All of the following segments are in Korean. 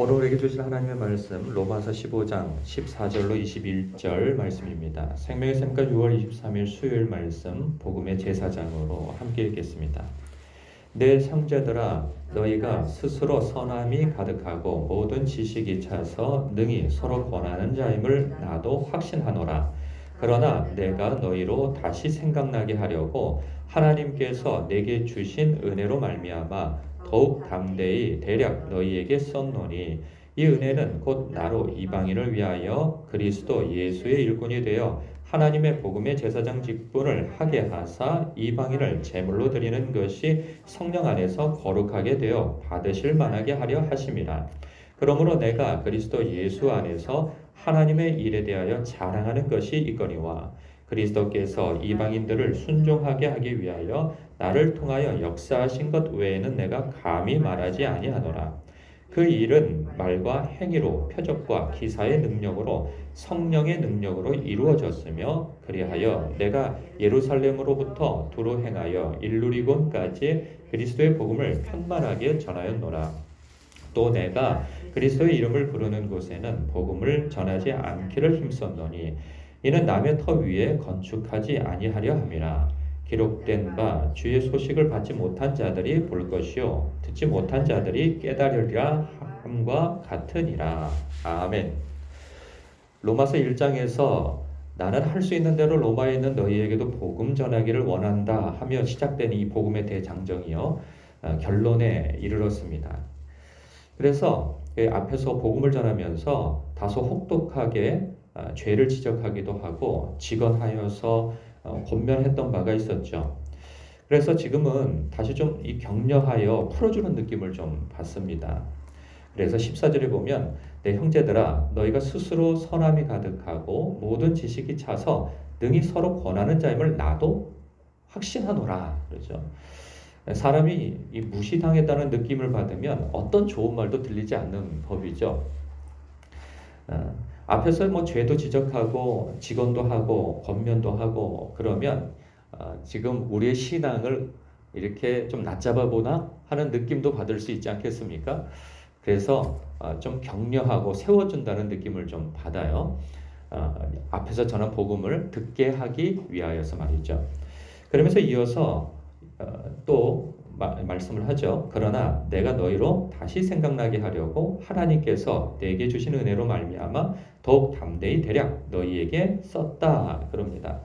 오늘 우리에게 주실 하나님의 말씀 로마서 15장 14절로 21절 말씀입니다. 생명의 샘가 6월 23일 수요일 말씀 복음의 제사장으로 함께 읽겠습니다. 내 형제들아 너희가 스스로 선함이 가득하고 모든 지식이 차서 능히 서로 권하는 자임을 나도 확신하노라. 그러나 내가 너희로 다시 생각나게 하려고 하나님께서 내게 주신 은혜로 말미암아 더욱 담대히 대략 너희에게 썼노니 이 은혜는 곧 나로 이방인을 위하여 그리스도 예수의 일꾼이 되어 하나님의 복음의 제사장 직분을 하게 하사 이방인을 제물로 드리는 것이 성령 안에서 거룩하게 되어 받으실 만하게 하려 하심이라. 그러므로 내가 그리스도 예수 안에서 하나님의 일에 대하여 자랑하는 것이 있거니와 그리스도께서 이방인들을 순종하게 하기 위하여 나를 통하여 역사하신 것 외에는 내가 감히 말하지 아니하노라. 그 일은 말과 행위로 표적과 기사의 능력으로 성령의 능력으로 이루어졌으며 그리하여 내가 예루살렘으로부터 두루 행하여 일루리곤까지 그리스도의 복음을 편만하게 전하였노라. 또 내가 그리스도의 이름을 부르는 곳에는 복음을 전하지 않기를 힘썼노니 이는 남의 터 위에 건축하지 아니하려 함이라. 기록된 바 주의 소식을 받지 못한 자들이 볼 것이요 듣지 못한 자들이 깨달으리라 함과 같으니라. 아멘. 로마서 1장에서 나는 할 수 있는 대로 로마에 있는 너희에게도 복음 전하기를 원한다 하며 시작된 이 복음의 대장정이요 어, 결론에 이르렀습니다. 그래서 그 앞에서 복음을 전하면서 다소 혹독하게 어, 죄를 지적하기도 하고 직언하여서 어, 권면했던 바가 있었죠. 그래서 지금은 다시 좀 이 격려하여 풀어주는 느낌을 좀 받습니다. 그래서 14절에 보면 내 형제들아 너희가 스스로 선함이 가득하고 모든 지식이 차서 능히 서로 권하는 자임을 나도 확신하노라 그러죠. 사람이 이 무시당했다는 느낌을 받으면 어떤 좋은 말도 들리지 않는 법이죠. 어, 앞에서 뭐 죄도 지적하고 직언도 하고 권면도 하고 그러면 어, 지금 우리의 신앙을 이렇게 좀 낮잡아 보나 하는 느낌도 받을 수 있지 않겠습니까? 그래서 어, 좀 격려하고 세워준다는 느낌을 좀 받아요. 어, 앞에서 전한 복음을 듣게 하기 위하여서 말이죠. 그러면서 이어서 어, 또 마, 말씀을 하죠. 그러나 내가 너희로 다시 생각나게 하려고 하나님께서 내게 주신 은혜로 말미암아 더욱 담대히 대략 너희에게 썼다 그럽니다.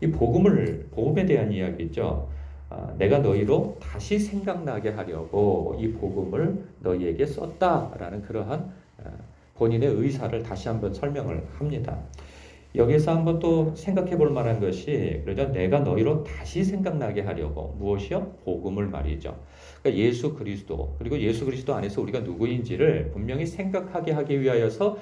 이 복음을 복음에 대한 이야기죠. 아, 내가 너희로 다시 생각나게 하려고 이 복음을 너희에게 썼다라는 그러한 아, 본인의 의사를 다시 한번 설명을 합니다. 여기서 한번 또 생각해 볼 만한 것이 그러죠. 내가 너희로 다시 생각나게 하려고 무엇이요? 복음을 말이죠. 그러니까 예수 그리스도 그리고 예수 그리스도 안에서 우리가 누구인지를 분명히 생각하게 하기 위하여서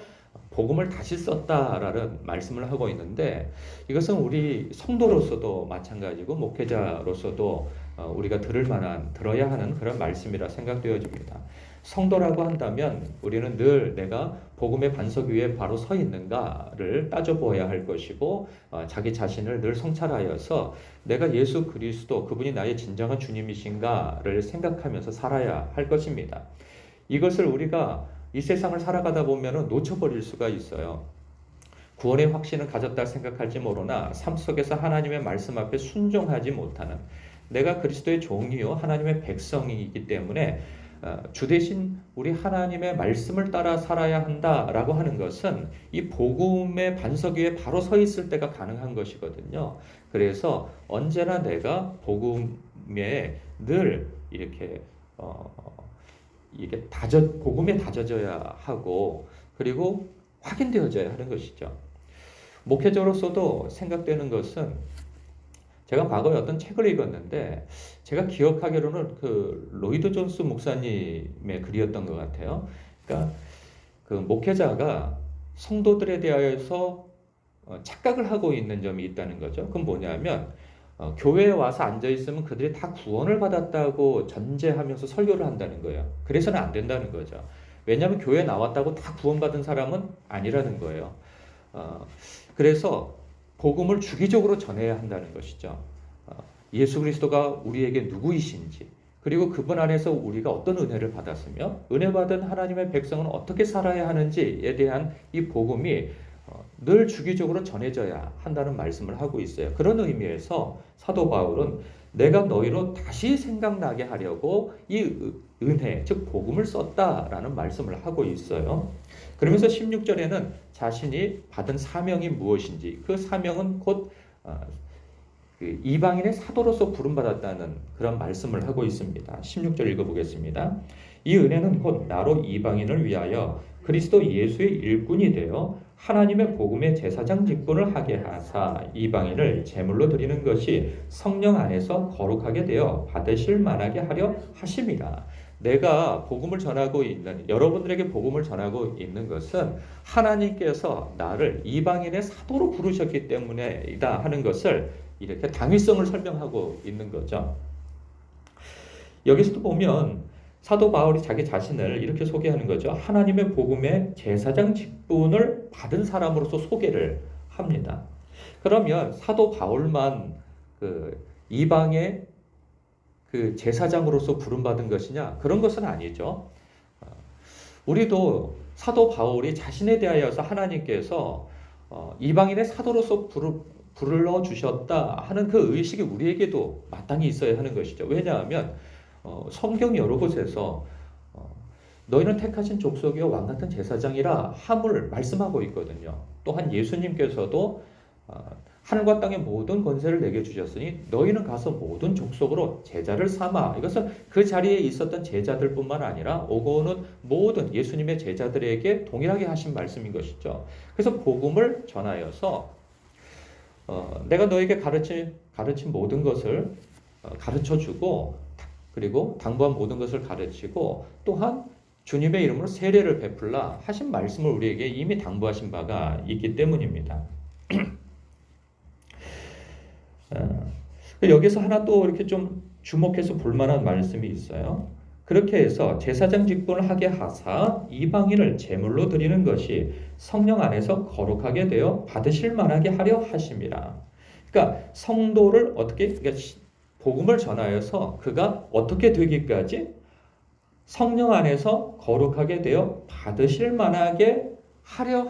복음을 다시 썼다라는 말씀을 하고 있는데 이것은 우리 성도로서도 마찬가지고 목회자로서도 어, 우리가 들을 만한 들어야 하는 그런 말씀이라 생각되어집니다. 성도라고 한다면 우리는 늘 내가 복음의 반석 위에 바로 서 있는가를 따져보아야 할 것이고 어, 자기 자신을 늘 성찰하여서 내가 예수 그리스도 그분이 나의 진정한 주님이신가를 생각하면서 살아야 할 것입니다. 이것을 우리가 이 세상을 살아가다 보면 놓쳐버릴 수가 있어요. 구원의 확신을 가졌다 생각할지 모르나 삶 속에서 하나님의 말씀 앞에 순종하지 못하는 내가 그리스도의 종이요 하나님의 백성이기 때문에 어, 주 대신 우리 하나님의 말씀을 따라 살아야 한다라고 하는 것은 이 복음의 반석 위에 바로 서 있을 때가 가능한 것이거든요. 그래서 언제나 내가 복음에 늘 이렇게 어, 이게 다져 복음에 다져져야 하고 그리고 확인되어져야 하는 것이죠. 목회자로서도 생각되는 것은 제가 과거에 어떤 책을 읽었는데 제가 기억하기로는 그 로이드 존스 목사님의 글이었던 것 같아요. 그러니까 그 목회자가 성도들에 대하여서 어, 착각을 하고 있는 점이 있다는 거죠. 그건 뭐냐면 어, 교회에 와서 앉아 있으면 그들이 다 구원을 받았다고 전제하면서 설교를 한다는 거예요. 그래서는 안 된다는 거죠. 왜냐하면 교회에 나왔다고 다 구원받은 사람은 아니라는 거예요. 어, 그래서 복음을 주기적으로 전해야 한다는 것이죠. 어, 예수 그리스도가 우리에게 누구이신지, 그리고 그분 안에서 우리가 어떤 은혜를 받았으며 은혜 받은 하나님의 백성은 어떻게 살아야 하는지에 대한 이 복음이 어, 늘 주기적으로 전해져야 한다는 말씀을 하고 있어요. 그런 의미에서 사도 바울은 내가 너희로 다시 생각나게 하려고 이 은혜, 즉 복음을 썼다라는 말씀을 하고 있어요. 그러면서 16절에는 자신이 받은 사명이 무엇인지 그 사명은 곧 어, 그 이방인의 사도로서 부름받았다는 그런 말씀을 하고 있습니다. 16절 읽어보겠습니다. 이 은혜는 곧 나로 이방인을 위하여 그리스도 예수의 일꾼이 되어 하나님의 복음의 제사장 직분을 하게 하사 이방인을 제물로 드리는 것이 성령 안에서 거룩하게 되어 받으실 만하게 하려 하심이라. 내가 복음을 전하고 있는 여러분들에게 복음을 전하고 있는 것은 하나님께서 나를 이방인의 사도로 부르셨기 때문에이다 하는 것을 이렇게 당위성을 설명하고 있는 거죠. 여기서도 보면 사도 바울이 자기 자신을 이렇게 소개하는 거죠. 하나님의 복음의 제사장 직분을 받은 사람으로서 소개를 합니다. 그러면 사도 바울만 그 이방의 그 제사장으로서 부름받은 것이냐? 그런 것은 아니죠. 어, 우리도 사도 바울이 자신에 대하여서 하나님께서 어, 이방인의 사도로서 부르, 불러 주셨다 하는 그 의식이 우리에게도 마땅히 있어야 하는 것이죠. 왜냐하면 어, 성경 여러 곳에서 어, 너희는 택하신 족속이요 왕 같은 제사장이라 함을 말씀하고 있거든요. 또한 예수님께서도 어, 하늘과 땅의 모든 권세를 내게 주셨으니 너희는 가서 모든 족속으로 제자를 삼아. 이것은 그 자리에 있었던 제자들뿐만 아니라 오고 오는 모든 예수님의 제자들에게 동일하게 하신 말씀인 것이죠. 그래서 복음을 전하여서 어, 내가 너에게 가르친 가르친 모든 것을 어, 가르쳐 주고 그리고 당부한 모든 것을 가르치고 또한 주님의 이름으로 세례를 베풀라 하신 말씀을 우리에게 이미 당부하신 바가 있기 때문입니다. 어, 여기서 하나 또 이렇게 좀 주목해서 볼 만한 말씀이 있어요. 그렇게 해서 제사장 직분을 하게 하사 이방인을 제물로 드리는 것이 성령 안에서 거룩하게 되어 받으실 만하게 하려 하심이라. 그러니까 성도를 어떻게 그러니까 복음을 전하여서 그가 어떻게 되기까지 성령 안에서 거룩하게 되어 받으실 만하게 하려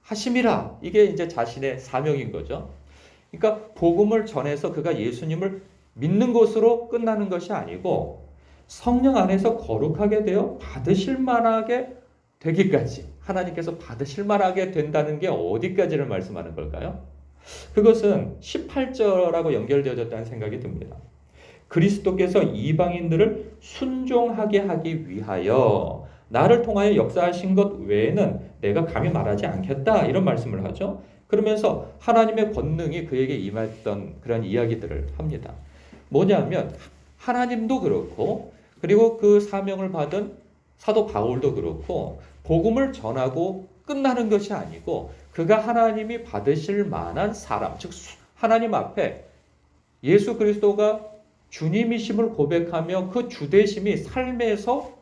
하심이라. 이게 이제 자신의 사명인 거죠. 그러니까 복음을 전해서 그가 예수님을 믿는 것으로 끝나는 것이 아니고 성령 안에서 거룩하게 되어 받으실 만하게 되기까지 하나님께서 받으실 만하게 된다는 게 어디까지를 말씀하는 걸까요? 그것은 18절하고 연결되어졌다는 생각이 듭니다. 그리스도께서 이방인들을 순종하게 하기 위하여 나를 통하여 역사하신 것 외에는 내가 감히 말하지 않겠다 이런 말씀을 하죠. 그러면서 하나님의 권능이 그에게 임했던 그런 이야기들을 합니다. 뭐냐면 하나님도 그렇고 그리고 그 사명을 받은 사도 바울도 그렇고 복음을 전하고 끝나는 것이 아니고 그가 하나님이 받으실 만한 사람, 즉 하나님 앞에 예수 그리스도가 주님이심을 고백하며 그 주대심이 삶에서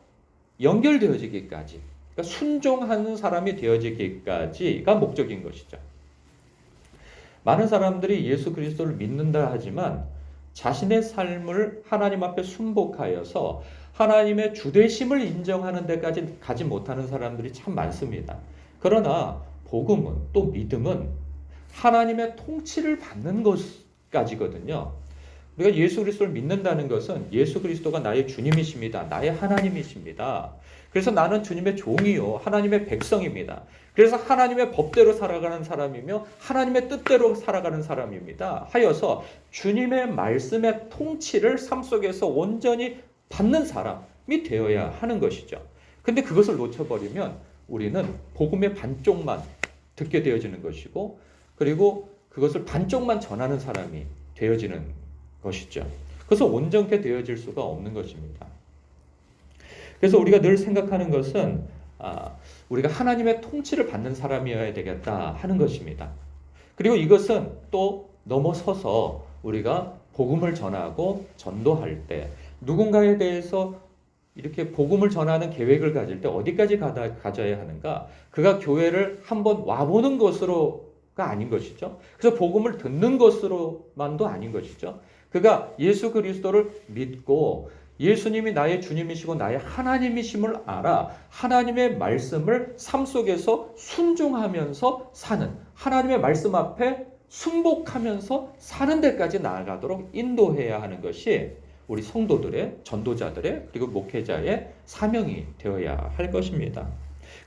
연결되어지기까지, 그러니까 순종하는 사람이 되어지기까지가 목적인 것이죠. 많은 사람들이 예수 그리스도를 믿는다 하지만 자신의 삶을 하나님 앞에 순복하여서 하나님의 주대심을 인정하는 데까지 가지 못하는 사람들이 참 많습니다. 그러나 복음은 또 믿음은 하나님의 통치를 받는 것까지거든요. 우리가 예수 그리스도를 믿는다는 것은 예수 그리스도가 나의 주님이십니다. 나의 하나님이십니다. 그래서 나는 주님의 종이요. 하나님의 백성입니다. 그래서 하나님의 법대로 살아가는 사람이며 하나님의 뜻대로 살아가는 사람입니다. 하여서 주님의 말씀의 통치를 삶 속에서 온전히 받는 사람이 되어야 하는 것이죠. 근데 그것을 놓쳐버리면 우리는 복음의 반쪽만 듣게 되어지는 것이고 그리고 그것을 반쪽만 전하는 사람이 되어지는 것이죠. 그래서 온전케 되어질 수가 없는 것입니다. 그래서 우리가 늘 생각하는 것은 아, 우리가 하나님의 통치를 받는 사람이어야 되겠다 하는 것입니다. 그리고 이것은 또 넘어서서 우리가 복음을 전하고 전도할 때 누군가에 대해서 이렇게 복음을 전하는 계획을 가질 때 어디까지 가져야 하는가? 그가 교회를 한번 와보는 것으로가 아닌 것이죠. 그래서 복음을 듣는 것으로만도 아닌 것이죠. 그가 예수 그리스도를 믿고 예수님이 나의 주님이시고 나의 하나님이심을 알아 하나님의 말씀을 삶 속에서 순종하면서 사는 하나님의 말씀 앞에 순복하면서 사는 데까지 나아가도록 인도해야 하는 것이 우리 성도들의 전도자들의 그리고 목회자의 사명이 되어야 할 것입니다.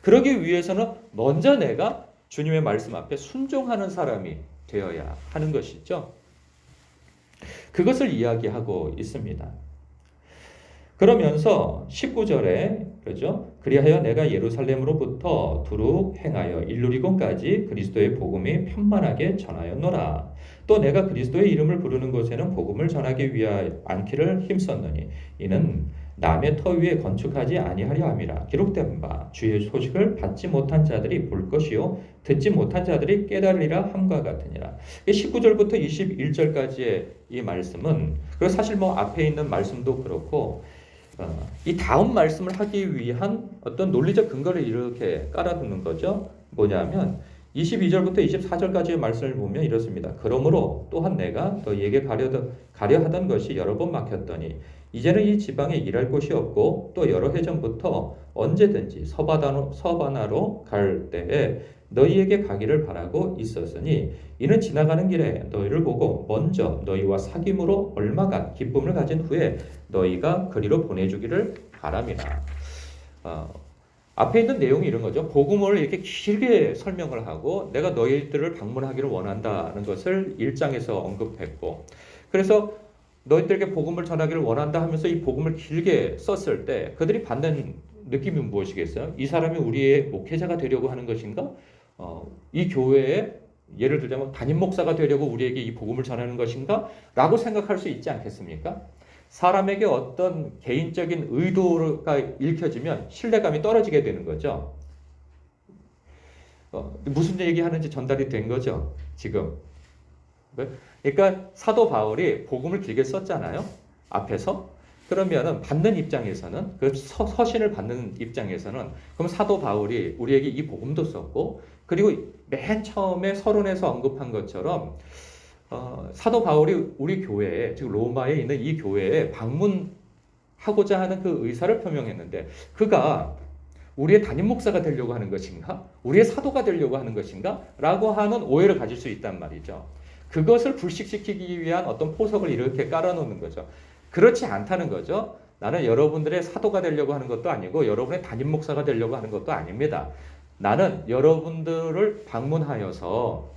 그러기 위해서는 먼저 내가 주님의 말씀 앞에 순종하는 사람이 되어야 하는 것이죠. 그것을 이야기하고 있습니다. 그러면서 19절에 그렇죠? 그리하여 내가 예루살렘으로부터 두루 행하여 일루리곤까지 그리스도의 복음이 편만하게 전하였노라. 또 내가 그리스도의 이름을 부르는 곳에는 복음을 전하기 위하여 않기를 힘썼느니 이는 남의 터 위에 건축하지 아니하려 함이라 기록된 바 주의 소식을 받지 못한 자들이 볼 것이요 듣지 못한 자들이 깨달으리라 함과 같으니라 19절부터 21절까지의 이 말씀은 그리고 사실 뭐 앞에 있는 말씀도 그렇고 어, 이 다음 말씀을 하기 위한 어떤 논리적 근거를 이렇게 깔아두는 거죠 뭐냐면 22절부터 24절까지의 말씀을 보면 이렇습니다. 그러므로 또한 내가 너희에게 가려, 가려 하던 것이 여러 번 막혔더니 이제는 이 지방에 일할 곳이 없고 또 여러 해 전부터 언제든지 서바다로, 서바나로 갈 때에 너희에게 가기를 바라고 있었으니 이는 지나가는 길에 너희를 보고 먼저 너희와 사귐으로 얼마간 기쁨을 가진 후에 너희가 그리로 보내주기를 바랍니다. 어, 앞에 있는 내용이 이런 거죠. 복음을 이렇게 길게 설명을 하고 내가 너희들을 방문하기를 원한다는 것을 1장에서 언급했고 그래서 너희들에게 복음을 전하기를 원한다 하면서 이 복음을 길게 썼을 때 그들이 받는 느낌이 무엇이겠어요? 이 사람이 우리의 목회자가 되려고 하는 것인가? 어, 이 교회에 예를 들자면 담임 목사가 되려고 우리에게 이 복음을 전하는 것인가? 라고 생각할 수 있지 않겠습니까? 사람에게 어떤 개인적인 의도가 읽혀지면 신뢰감이 떨어지게 되는 거죠. 어, 무슨 얘기 하는지 전달이 된 거죠. 지금. 그러니까 사도 바울이 복음을 길게 썼잖아요. 앞에서. 그러면은 받는 입장에서는 그 서, 서신을 받는 입장에서는 그럼 사도 바울이 우리에게 이 복음도 썼고 그리고 맨 처음에 서론에서 언급한 것처럼 어, 사도 바울이 우리 교회에 즉 로마에 있는 이 교회에 방문하고자 하는 그 의사를 표명했는데 그가 우리의 담임 목사가 되려고 하는 것인가? 우리의 사도가 되려고 하는 것인가? 라고 하는 오해를 가질 수 있단 말이죠. 그것을 불식시키기 위한 어떤 포석을 이렇게 깔아놓는 거죠. 그렇지 않다는 거죠. 나는 여러분들의 사도가 되려고 하는 것도 아니고 여러분의 담임 목사가 되려고 하는 것도 아닙니다. 나는 여러분들을 방문하여서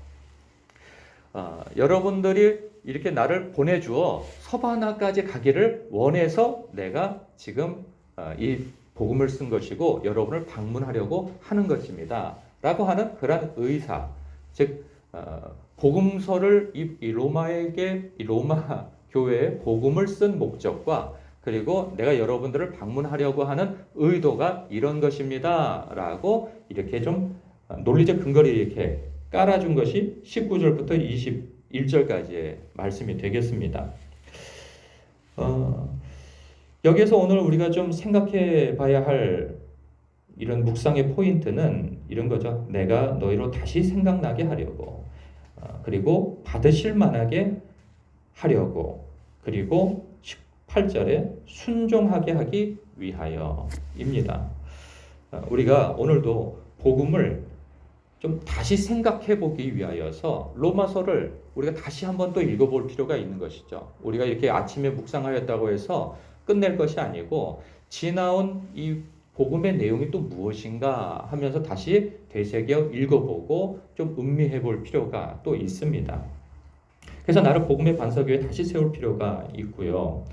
어, 여러분들이 이렇게 나를 보내주어 서바나까지 가기를 원해서 내가 지금 어, 이 복음을 쓴 것이고 여러분을 방문하려고 하는 것입니다. 라고 하는 그러한 의사, 즉 어, 복음서를 이, 이 로마에게 이 로마 교회에 복음을 쓴 목적과 그리고 내가 여러분들을 방문하려고 하는 의도가 이런 것입니다. 라고 이렇게 좀 논리적 근거를 이렇게 깔아준 것이 19절부터 21절까지의 말씀이 되겠습니다. 어, 여기서 오늘 우리가 좀 생각해 봐야 할 이런 묵상의 포인트는 이런 거죠. 내가 너희로 다시 생각나게 하려고, 어, 그리고 받으실 만하게 하려고, 그리고 18절에 순종하게 하기 위하여입니다. 어, 우리가 오늘도 복음을 좀 다시 생각해 보기 위하여서 로마서를 우리가 다시 한번 또 읽어볼 필요가 있는 것이죠. 우리가 이렇게 아침에 묵상하였다고 해서 끝낼 것이 아니고 지나온 이 복음의 내용이 또 무엇인가 하면서 다시 되새겨 읽어보고 좀 음미해 볼 필요가 또 있습니다. 그래서 나를 복음의 반석 위에 다시 세울 필요가 있고요.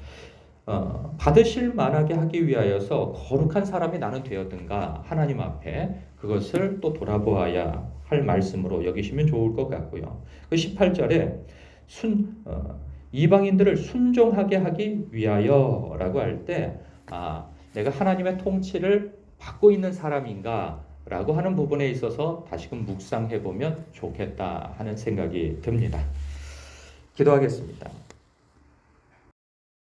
어, 받으실 만하게 하기 위하여서 거룩한 사람이 나는 되었든가 하나님 앞에 그것을 또 돌아보아야 할 말씀으로 여기시면 좋을 것 같고요. 그 18절에 순 어, 이방인들을 순종하게 하기 위하여라고 할 때 아, 내가 하나님의 통치를 받고 있는 사람인가 라고 하는 부분에 있어서 다시금 묵상해 보면 좋겠다 하는 생각이 듭니다. 기도하겠습니다.